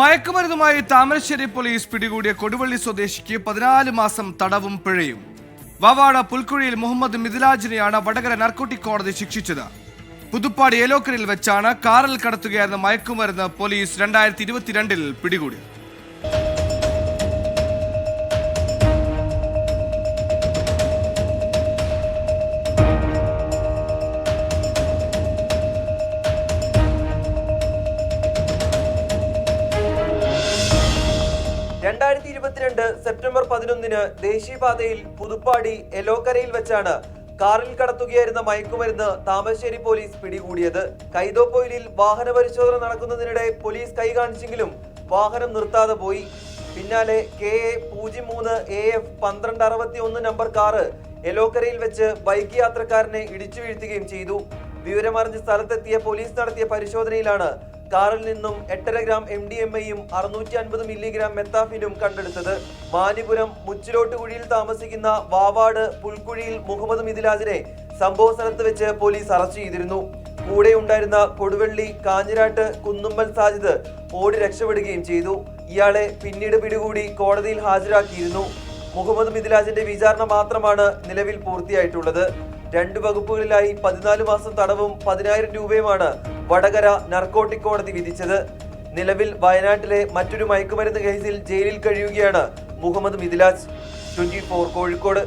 മയക്കുമരുന്നുമായി Thamarassery police പിടികൂടിയ കൊടുവള്ളി സ്വദേശിക്ക് പതിനാല് മാസം തടവും പിഴയും. വവാട പുൽക്കുഴിയിൽ മുഹമ്മദ് മിഥിലാജിനെയാണ് വടകര നർക്കോട്ടിക് കോടതി ശിക്ഷിച്ചത്. പുതുപ്പാടി ഏലോക്കറിൽ വെച്ചാണ് കാറിൽ കടത്തുകയായിരുന്ന മയക്കുമരുന്ന് പോലീസ് രണ്ടായിരത്തി ഇരുപത്തിരണ്ടിൽ പിടികൂടിയത് രണ്ടായിരത്തി ഇരുപത്തിരണ്ട് സെപ്റ്റംബർ പതിനൊന്നിന് ദേശീയപാതയിൽ പുതുപ്പാടി എലോക്കരയിൽ വെച്ചാണ് കാറിൽ കടത്തുകയായിരുന്ന മയക്കുമരുന്ന് താമരശ്ശേരി പോലീസ് പിടികൂടിയത്. കൈതോപ്പൊയിലിൽ വാഹന പരിശോധന നടക്കുന്നതിനിടെ പോലീസ് കൈ കാണിച്ചെങ്കിലും വാഹനം നിർത്താതെ പോയി. പിന്നാലെ കെ എ പൂജ്യം മൂന്ന് എ എഫ് പന്ത്രണ്ട് അറുപത്തി ഒന്ന് നമ്പർ കാറ് എലോക്കരയിൽ വെച്ച് ബൈക്ക് യാത്രക്കാരനെ ഇടിച്ചു വീഴ്ത്തുകയും ചെയ്തു. വിവരമറിഞ്ഞ് സ്ഥലത്തെത്തിയ പോലീസ് നടത്തിയ പരിശോധനയിലാണ് കാറിൽ നിന്നും എട്ടര ഗ്രാം എം ഡി എം ഐയും അറുന്നൂറ്റി അൻപത് മില്ലിഗ്രാം മെത്താഫിനും കണ്ടെടുത്തത്. മാനിപുരം മുച്ചിലോട്ടുകുഴിയിൽ താമസിക്കുന്ന വാവാട് പുൽക്കുഴിയിൽ മുഹമ്മദ് മിഥിലാജിനെ സംഭവ സ്ഥലത്ത് വെച്ച് പോലീസ് അറസ്റ്റ് ചെയ്തിരുന്നു. കൂടെ ഉണ്ടായിരുന്ന കൊടുവള്ളി കാഞ്ഞിരാട്ട് കുന്നുമ്മൽ സാജിദ് ഓടി രക്ഷപ്പെടുകയും ചെയ്തു. ഇയാളെ പിന്നീട് പിടികൂടി കോടതിയിൽ ഹാജരാക്കിയിരുന്നു. മുഹമ്മദ് മിഥിലാജിന്റെ വിചാരണ മാത്രമാണ് നിലവിൽ പൂർത്തിയായിട്ടുള്ളത്. രണ്ട് വകുപ്പുകളിലായി പതിനാല് മാസം തടവും പതിനായിരം രൂപയുമാണ് വടകര നർക്കോട്ടിക് കോടതി വിധിച്ചത്. നിലവിൽ വയനാട്ടിലെ മറ്റൊരു മയക്കുമരുന്ന് കേസിൽ ജയിലിൽ കഴിയുകയാണ് മുഹമ്മദ് മിഥിലാജ് ട്വന്റി കോഴിക്കോട്.